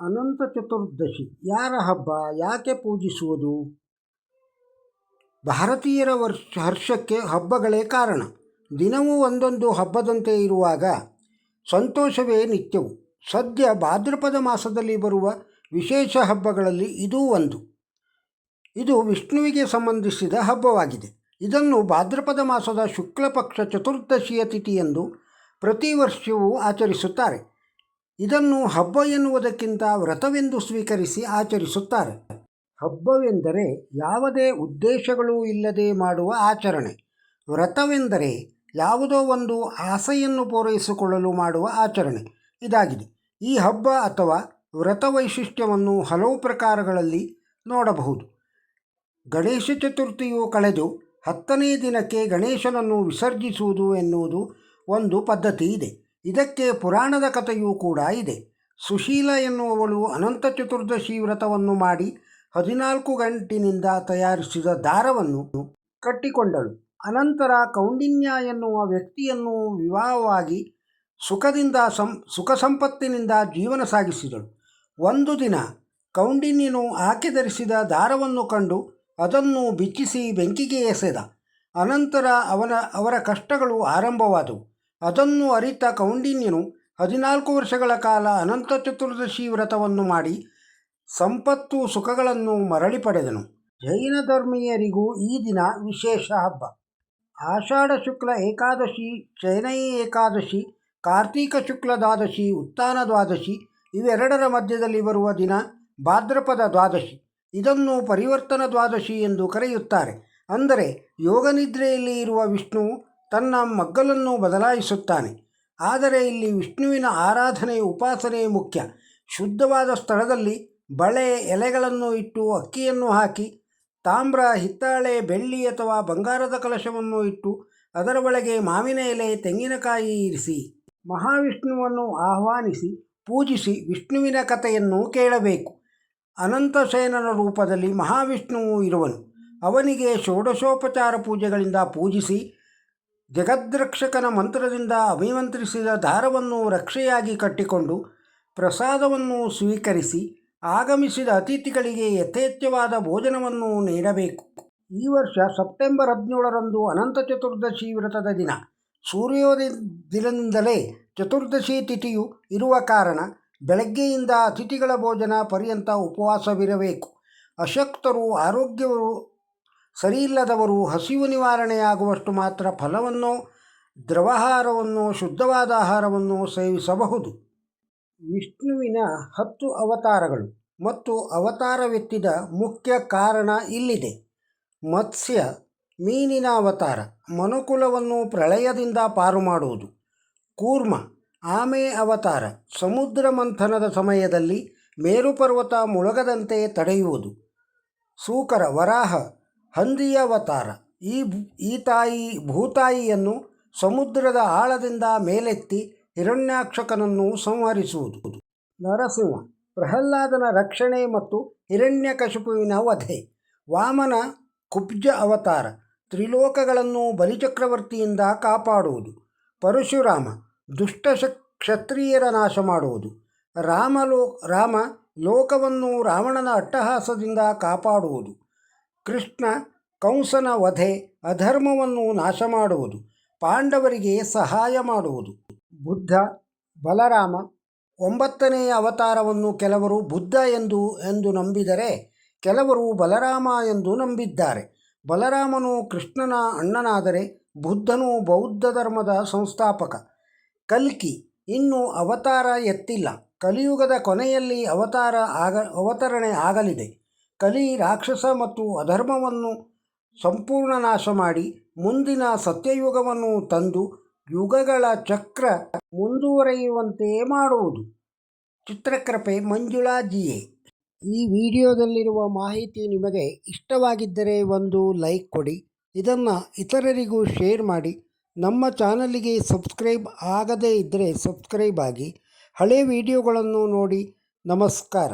ಅನಂತ ಚತುರ್ದಶಿ. ಯಾರ ಹಬ್ಬ? ಯಾಕೆ ಪೂಜಿಸುವುದು? ಭಾರತೀಯರ ವರ್ಷ, ಹರ್ಷಕ್ಕೆ ಹಬ್ಬಗಳೇ ಕಾರಣ. ದಿನವೂ ಒಂದೊಂದು ಹಬ್ಬದಂತೆ ಇರುವಾಗ ಸಂತೋಷವೇ ನಿತ್ಯವು. ಸದ್ಯ ಭಾದ್ರಪದ ಮಾಸದಲ್ಲಿ ಬರುವ ವಿಶೇಷ ಹಬ್ಬಗಳಲ್ಲಿ ಇದೂ ಒಂದು. ಇದು ವಿಷ್ಣುವಿಗೆ ಸಂಬಂಧಿಸಿದ ಹಬ್ಬವಾಗಿದೆ. ಇದನ್ನು ಭಾದ್ರಪದ ಮಾಸದ ಶುಕ್ಲಪಕ್ಷ ಚತುರ್ದಶಿಯ ತಿಥಿಯೆಂದು ಪ್ರತಿ ವರ್ಷವೂ ಆಚರಿಸುತ್ತಾರೆ. ಇದನ್ನು ಹಬ್ಬ ಎನ್ನುವುದಕ್ಕಿಂತ ವ್ರತವೆಂದು ಸ್ವೀಕರಿಸಿ ಆಚರಿಸುತ್ತಾರೆ. ಹಬ್ಬವೆಂದರೆ ಯಾವುದೇ ಉದ್ದೇಶಗಳು ಇಲ್ಲದೆ ಮಾಡುವ ಆಚರಣೆ. ವ್ರತವೆಂದರೆ ಯಾವುದೋ ಒಂದು ಆಸೆಯನ್ನು ಪೂರೈಸಿಕೊಳ್ಳಲು ಮಾಡುವ ಆಚರಣೆ. ಇದಾಗಿದೆ. ಈ ಹಬ್ಬ ಅಥವಾ ವ್ರತ ವೈಶಿಷ್ಟ್ಯವನ್ನು ಹಲವು ಪ್ರಕಾರಗಳಲ್ಲಿ ನೋಡಬಹುದು. ಗಣೇಶ ಚತುರ್ಥಿಯು ಕಳೆದು ಹತ್ತನೇ ದಿನಕ್ಕೆ ಗಣೇಶನನ್ನು ವಿಸರ್ಜಿಸುವುದು ಎನ್ನುವುದು ಒಂದು ಪದ್ಧತಿ ಇದೆ. ಇದಕ್ಕೆ ಪುರಾಣದ ಕಥೆಯೂ ಕೂಡ ಇದೆ. ಸುಶೀಲ ಎನ್ನುವವಳು ಅನಂತ ಚತುರ್ದಶಿ ವ್ರತವನ್ನು ಮಾಡಿ ಹದಿನಾಲ್ಕು ಗಂಟಿನಿಂದ ತಯಾರಿಸಿದ ದಾರವನ್ನು ಕಟ್ಟಿಕೊಂಡಳು. ಅನಂತರ ಕೌಂಡಿನ್ಯ ಎನ್ನುವ ವ್ಯಕ್ತಿಯನ್ನು ವಿವಾಹವಾಗಿ ಸುಖದಿಂದ ಸಂ, ಸುಖ ಸಂಪತ್ತಿನಿಂದ ಜೀವನ ಸಾಗಿಸಿದಳು. ಒಂದು ದಿನ ಕೌಂಡಿನ್ಯನು ಆಕೆ ಧರಿಸಿದ ದಾರವನ್ನು ಕಂಡು ಅದನ್ನು ಬಿಚ್ಚಿಸಿ ಬೆಂಕಿಗೆ ಎಸೆದ. ಅನಂತರ ಅವನ, ಅವರ ಕಷ್ಟಗಳು ಆರಂಭವಾದವು. ಅದನ್ನು ಅರಿತ ಕೌಂಡಿನ್ಯನು ಹದಿನಾಲ್ಕು ವರ್ಷಗಳ ಕಾಲ ಅನಂತ ಚತುರ್ದಶಿ ವ್ರತವನ್ನು ಮಾಡಿ ಸಂಪತ್ತು ಸುಖಗಳನ್ನು ಮರಳಿ ಪಡೆದನು. ಜೈನ ಧರ್ಮೀಯರಿಗೂ ಈ ದಿನ ವಿಶೇಷ ಹಬ್ಬ. ಆಷಾಢ ಶುಕ್ಲ ಏಕಾದಶಿ ಚೈನೈ ಏಕಾದಶಿ, ಕಾರ್ತೀಕ ಶುಕ್ಲ ದ್ವಾದಶಿ, ಉತ್ಥಾನ ದ್ವಾದಶಿ ಇವೆರಡರ ಮಧ್ಯದಲ್ಲಿ ಬರುವ ದಿನ ಭಾದ್ರಪದ ದ್ವಾದಶಿ. ಇದನ್ನು ಪರಿವರ್ತನ ದ್ವಾದಶಿ ಎಂದು ಕರೆಯುತ್ತಾರೆ. ಅಂದರೆ ಯೋಗನಿದ್ರೆಯಲ್ಲಿ ಇರುವ ವಿಷ್ಣು ತನ್ನ ಮಗ್ಗಲನ್ನು ಬದಲಾಯಿಸುತ್ತಾನೆ. ಆದರೆ ಇಲ್ಲಿ ವಿಷ್ಣುವಿನ ಆರಾಧನೆ ಉಪಾಸನೆ ಮುಖ್ಯ. ಶುದ್ಧವಾದ ಸ್ಥಳದಲ್ಲಿ ಬಳೆ ಎಲೆಗಳನ್ನು ಇಟ್ಟು ಅಕ್ಕಿಯನ್ನು ಹಾಕಿ, ತಾಮ್ರ, ಹಿತ್ತಾಳೆ, ಬೆಳ್ಳಿ ಅಥವಾ ಬಂಗಾರದ ಕಲಶವನ್ನು ಇಟ್ಟು ಅದರ ಒಳಗೆ ಮಾವಿನ ಎಲೆ, ತೆಂಗಿನಕಾಯಿ ಇರಿಸಿ, ಮಹಾವಿಷ್ಣುವನ್ನು ಆಹ್ವಾನಿಸಿ, ಪೂಜಿಸಿ ವಿಷ್ಣುವಿನ ಕಥೆಯನ್ನು ಕೇಳಬೇಕು. ಅನಂತಸೇನನ ರೂಪದಲ್ಲಿ ಮಹಾವಿಷ್ಣುವು ಇರುವನು. ಅವನಿಗೆ ಷೋಡಶೋಪಚಾರ ಪೂಜೆಗಳಿಂದ ಪೂಜಿಸಿ ಜಗದ್ರಕ್ಷಕನ ಮಂತ್ರದಿಂದ ಅಭಿಮಂತ್ರಿಸಿದ ದಾರವನ್ನು ರಕ್ಷೆಯಾಗಿ ಕಟ್ಟಿಕೊಂಡು ಪ್ರಸಾದವನ್ನು ಸ್ವೀಕರಿಸಿ ಆಗಮಿಸಿದ ಅತಿಥಿಗಳಿಗೆ ಯಥೇಚ್ಛವಾದ ಭೋಜನವನ್ನು ನೀಡಬೇಕು. ಈ ವರ್ಷ ಸೆಪ್ಟೆಂಬರ್ ಹದಿನೇಳರಂದು ಅನಂತ ಚತುರ್ದಶಿ ವ್ರತದ ದಿನ. ಸೂರ್ಯೋದಯ ದಿನದಿಂದಲೇ ಚತುರ್ದಶಿ ತಿಥಿಯು ಇರುವ ಕಾರಣ ಬೆಳಗ್ಗೆಯಿಂದ ಅತಿಥಿಗಳ ಭೋಜನ ಪರ್ಯಂತ ಉಪವಾಸವಿರಬೇಕು. ಅಶಕ್ತರು, ಆರೋಗ್ಯವರು ಸರಿಯಿಲ್ಲದವರು ಹಸಿವು ನಿವಾರಣೆಯಾಗುವಷ್ಟು ಮಾತ್ರ ಫಲವನ್ನು, ದ್ರವಾಹಾರವನ್ನು, ಶುದ್ಧವಾದ ಆಹಾರವನ್ನು ಸೇವಿಸಬಹುದು. ವಿಷ್ಣುವಿನ ಹತ್ತು ಅವತಾರಗಳು. ಮತ್ತು ಅವತಾರವೆತ್ತಿದ ಮುಖ್ಯ ಕಾರಣ ಇಲ್ಲಿದೆ. ಮತ್ಸ್ಯ, ಮೀನಿನ ಅವತಾರ, ಮನುಕುಲವನ್ನು ಪ್ರಳಯದಿಂದ ಪಾರು ಮಾಡುವುದು ಕೂರ್ಮ, ಆಮೆ ಅವತಾರ, ಸಮುದ್ರ ಮಂಥನದ ಸಮಯದಲ್ಲಿ ಮೇರುಪರ್ವತ ಮುಳುಗದಂತೆ ತಡೆಯುವುದು. ಸೂಕರ, ವರಾಹ ಹಂದಿಯ ಅವತಾರ. ಈ ಈ ತಾಯಿ, ಭೂತಾಯಿಯನ್ನು ಸಮುದ್ರದ ಆಳದಿಂದ ಮೇಲೆತ್ತಿ ಹಿರಣ್ಯಾಕ್ಷಕನನ್ನು ಸಂಹರಿಸುವುದು. ನರಸಿಂಹ, ಪ್ರಹ್ಲಾದನ ರಕ್ಷಣೆ ಮತ್ತು ಹಿರಣ್ಯಕಶಿಪುವಿನ ವಧೆ. ವಾಮನ ಕುಬ್ಜ ಅವತಾರ, ತ್ರಿಲೋಕಗಳನ್ನು ಬಲಿಚಕ್ರವರ್ತಿಯಿಂದ ಕಾಪಾಡುವುದು. ಪರಶುರಾಮ, ದುಷ್ಟ ಕ್ಷತ್ರಿಯರ ನಾಶ ಮಾಡುವುದು. ರಾಮಲೋ, ರಾಮ ಲೋಕವನ್ನು ರಾವಣನ ಅಟ್ಟಹಾಸದಿಂದ ಕಾಪಾಡುವುದು. ಕೃಷ್ಣ ಕಂಸನ ವಧೆ ಅಧರ್ಮವನ್ನು ನಾಶ ಮಾಡುವುದು ಪಾಂಡವರಿಗೆ ಸಹಾಯ ಮಾಡುವುದು. ಬುದ್ಧ, ಬಲರಾಮ, ಒಂಬತ್ತನೆಯ ಅವತಾರವನ್ನು ಕೆಲವರು ಬುದ್ಧ ಎಂದು ಎಂದು ನಂಬಿದರೆ ಕೆಲವರು ಬಲರಾಮ ಎಂದು ನಂಬಿದ್ದಾರೆ. ಬಲರಾಮನು ಕೃಷ್ಣನ ಅಣ್ಣನಾದರೆ ಬುದ್ಧನು ಬೌದ್ಧ ಧರ್ಮದ ಸಂಸ್ಥಾಪಕ. ಕಲ್ಕಿ ಇನ್ನೂ ಅವತಾರ ಎತ್ತಿಲ್ಲ. ಕಲಿಯುಗದ ಕೊನೆಯಲ್ಲಿ ಅವತಾರ ಆಗ, ಅವತರಣೆ ಆಗಲಿದೆ. ಕಲಿ ರಾಕ್ಷಸ ಮತ್ತು ಅಧರ್ಮವನ್ನು ಸಂಪೂರ್ಣ ನಾಶ ಮಾಡಿ ಮುಂದಿನ ಸತ್ಯಯುಗವನ್ನು ತಂದು ಯುಗಗಳ ಚಕ್ರ ಮುಂದುವರೆಯುವಂತೆ ಮಾಡುವುದು. ಚಿತ್ರಕೃಪೆ ಮಂಜುಳಾ ಜಿಯೆ ಈ ವಿಡಿಯೋದಲ್ಲಿರುವ ಮಾಹಿತಿ ನಿಮಗೆ ಇಷ್ಟವಾಗಿದ್ದರೆ ಒಂದು ಲೈಕ್ ಕೊಡಿ. ಇದನ್ನು ಇತರರಿಗೂ ಶೇರ್ ಮಾಡಿ. ನಮ್ಮ ಚಾನಲಿಗೆ ಸಬ್ಸ್ಕ್ರೈಬ್ ಆಗದೇ ಇದ್ದರೆ ಸಬ್ಸ್ಕ್ರೈಬ್ ಆಗಿ. ಹಳೆ ವಿಡಿಯೋಗಳನ್ನು ನೋಡಿ ನಮಸ್ಕಾರ.